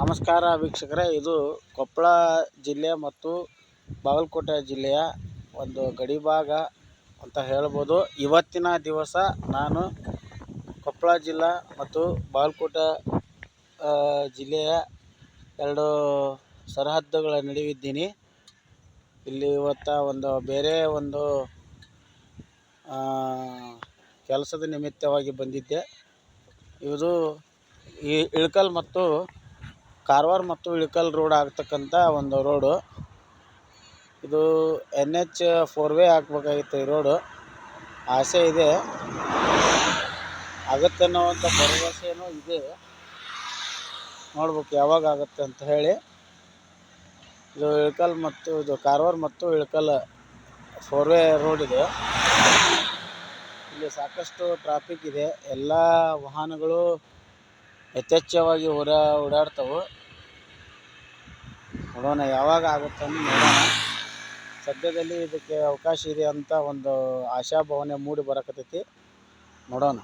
ನಮಸ್ಕಾರ ವೀಕ್ಷಕರೇ, ಇದು ಕೊಪ್ಪಳ ಜಿಲ್ಲೆ ಮತ್ತು ಬಾಗಲಕೋಟೆ ಜಿಲ್ಲೆಯ ಒಂದು ಗಡಿ ಭಾಗ ಅಂತ ಹೇಳ್ಬೋದು. ಇವತ್ತಿನ ದಿವಸ ನಾನು ಕೊಪ್ಪಳ ಜಿಲ್ಲಾ ಮತ್ತು ಬಾಗಲಕೋಟೆ ಜಿಲ್ಲೆಯ ಎರಡು ಸರಹದ್ದುಗಳ ನಡುವಿದ್ದೀನಿ. ಇಲ್ಲಿ ಇವತ್ತ ಒಂದು ಬೇರೆ ಒಂದು ಕೆಲಸದ ನಿಮಿತ್ತವಾಗಿ ಬಂದಿದ್ದೆ. ಇದು ಈ ಇಳಕಲ್ ಮತ್ತು ಕಾರವಾರ ಮತ್ತು ಇಳಕಲ್ ರೋಡ್ ಆಗ್ತಕ್ಕಂಥ ಒಂದು ರೋಡು. ಇದು ಎನ್ ಎಚ್ ಫೋರ್ ವೇ ಆಗಬೇಕಾಗಿತ್ತು ಈ ರೋಡು. ಆಸೆ ಇದೆ. ಆಗತ್ತೆ ಅನ್ನೋವಂಥ ಭರವಸೆನೂ ಇದೆ. ನೋಡ್ಬೇಕು ಯಾವಾಗ ಆಗುತ್ತೆ ಅಂತ ಹೇಳಿ. ಇದು ಇಳಕಲ್ ಮತ್ತು ಇದು ಕಾರವಾರ ಮತ್ತು ಇಳಕಲ್ ಫೋರ್ ವೇ ರೋಡ್ ಇದು. ಇಲ್ಲಿ ಸಾಕಷ್ಟು ಟ್ರಾಫಿಕ್ ಇದೆ. ಎಲ್ಲ ವಾಹನಗಳು ಯಥೇಚ್ಛವಾಗಿ ಓಡಾ ಓಡಾಡ್ತವೆ. ನೋಡೋಣ ಯಾವಾಗ ಆಗುತ್ತೆ ಅಂತ ನೋಡೋಣ. ಸದ್ಯದಲ್ಲಿ ಇದಕ್ಕೆ ಅವಕಾಶ ಇದೆ ಅಂತ ಒಂದು ಆಶಾಭಾವನೆ ಮೂಡಿ ಬರಕತ್ತೈತಿ. ನೋಡೋಣ.